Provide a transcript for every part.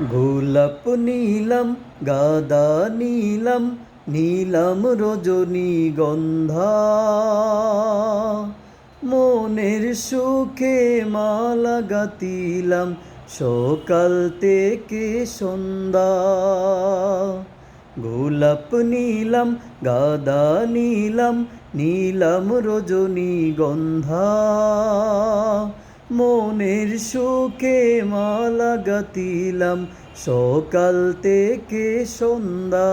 গোলাপ নীলম, গাদা নীলম নীলম নীলাম রজনীগন্ধা মনের সুখে মালা গাতিলাম সকাল থেকে সন্ধ্যা। গোলাপ নীলম, গাদা নীলম নীলম নীলাম রজনীগন্ধা মনের সুখে মালা গাতিলাম। সকাল থেকে সন্ধ্যা।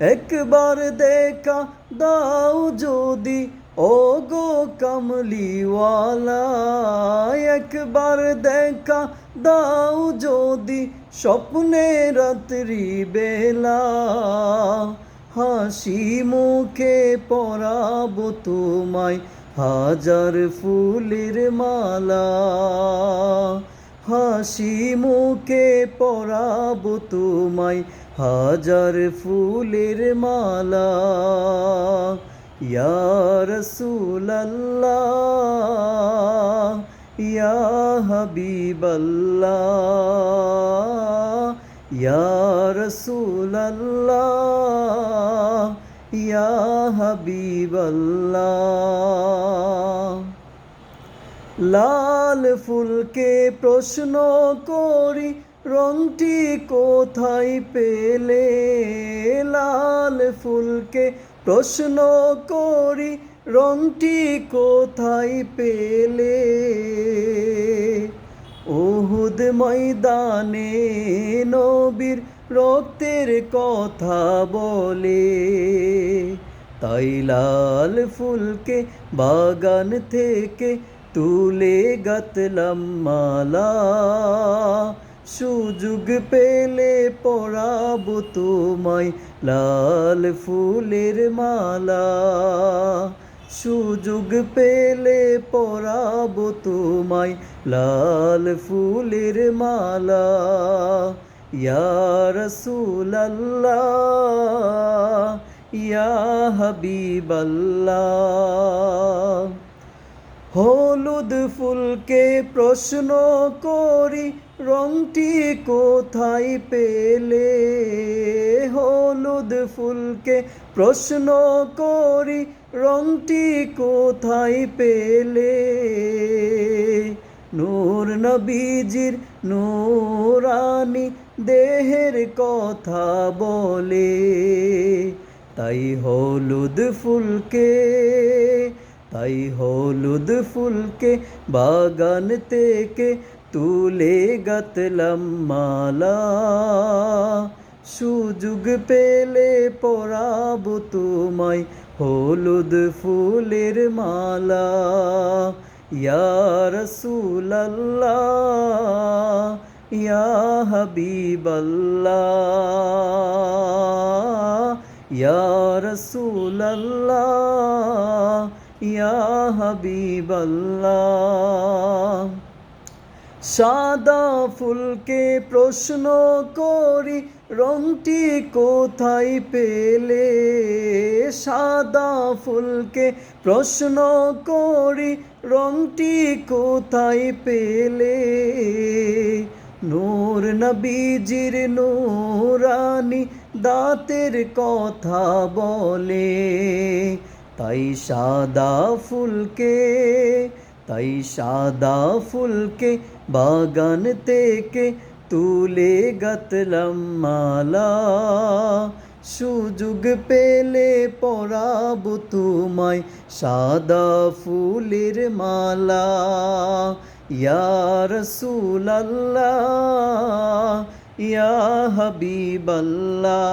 একবার দেখা দাও যদি ও গো কামলিওয়ালা। একবার দেখা দাও যদি, স্বপ্নে রাত্রি বেলা হাসি মুখে পরাবো তোমায় হাজার ফুলের মালা, হাসি মুখে পরাবো তোমায়। হাজার ফুলের মালা, ইয়া রসুলাল্লাহ, ইয়া হাবিবাল্লাহ, ইয়া রসুলাল্লাহ, ইয়া হাবিবাল্লাহ। লাল ফুলকে প্রশ্ন করি, রংটি কোথায় পেলে? লাল ফুলকে প্রশ্ন করি, রংটি কোথায় পেলে? ওহুদ ময়দানে নবীর রক্তের কথা বলে, তাই লাল ফুলকে বাগান থেকে তুলে গাতলাম মালা, সুযোগ পেলে পরাবো তোমায় লাল ফুলের মালা, সুযোগ পেলে পরাবো তোমায় লাল ফুলের মালা। ইয়া রসুলাল্লাহ, ইয়া হাবিবাল্লাহ। হলুদ ফুলকে প্রশ্ন করি, রংটি কোথায় পেলে? হলুদ ফুলকে প্রশ্ন করি, রংটি কোথায় পেলে? নূর নবীজির নূরানি দেহের কথা বলে, তাই হলুদ ফুলকে তাই হলুদ ফুলকে বাগান থেকে তুলে গাতলাম মালা। সুযোগ পেলে পরাবো তোমায় হলুদ ফুলের মালা। ইয়া রসুলাল্লাহ, ইয়া হাবিবাল্লাহ, ইয়া রসুলাল্লাহ। ইয়া হাবিবাল্লাহ। সাদা ফুলকে প্রশ্ন করি, রংটি কোথায় পেলে? সাদা ফুলকে প্রশ্ন করি, রংটি কোথায় পেলে? নূর নবীজির নূরানি দাঁতের কথা বলে। তাই সাদা ফুলকে, তাই সাদা ফুলকে বাগান থেকে তুলে গাতলাম মালা। সুযোগ পেলে পরাবো তোমায় সাদা ফুলের মালা। ইয়া রসুলাল্লাহ, ইয়া হাবিবাল্লাহ